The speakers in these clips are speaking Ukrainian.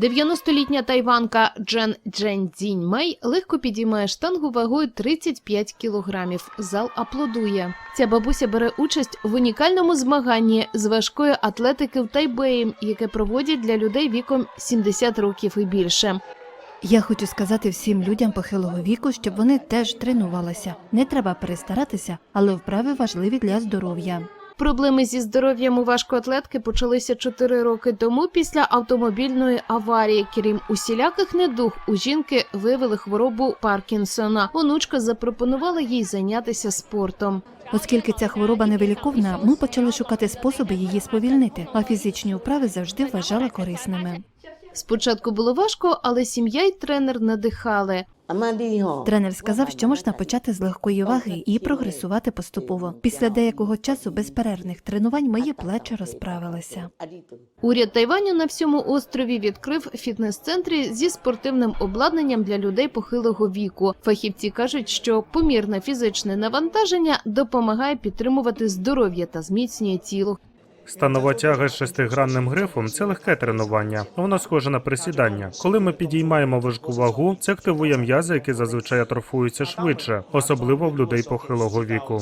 90-літня тайванка Джен Джен Дзінь Мей легко підіймає штангу вагою 35 кілограмів. Зал аплодує. Ця бабуся бере участь в унікальному змаганні з важкої атлетики в Тайбеї, яке проводять для людей віком 70 років і більше. Я хочу сказати всім людям похилого віку, щоб вони теж тренувалися. Не треба перестаратися, але вправи важливі для здоров'я. Проблеми зі здоров'ям у важкоатлетки почалися 4 роки тому після автомобільної аварії. Крім усіляких недуг, у жінки виявили хворобу Паркінсона. Онучка запропонувала їй зайнятися спортом. Оскільки ця хвороба невиліковна, ми почали шукати способи її сповільнити, а фізичні вправи завжди вважали корисними. Спочатку було важко, але сім'я й тренер надихали. Тренер сказав, що можна почати з легкої ваги і прогресувати поступово. Після деякого часу безперервних тренувань мої плечі розправилися. Уряд Тайваню на всьому острові відкрив фітнес-центри зі спортивним обладнанням для людей похилого віку. Фахівці кажуть, що помірне фізичне навантаження допомагає підтримувати здоров'я та зміцнює тіло. Станова тяга з шестигранним грифом це легке тренування. Воно схоже на присідання. Коли ми підіймаємо важку вагу, це активує м'язи, які зазвичай атрофуються швидше, особливо в людей похилого віку.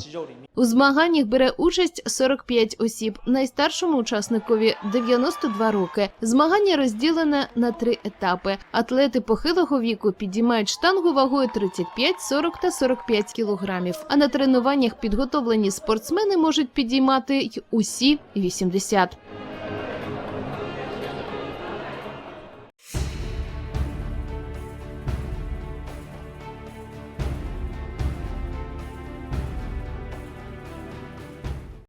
У змаганнях бере участь 45 осіб. Найстаршому учасникові 92 роки. Змагання розділене на три етапи. Атлети похилого віку підіймають штангу вагою 35, 40 та 45 кілограмів. А на тренуваннях підготовлені спортсмени можуть підіймати й усі 80.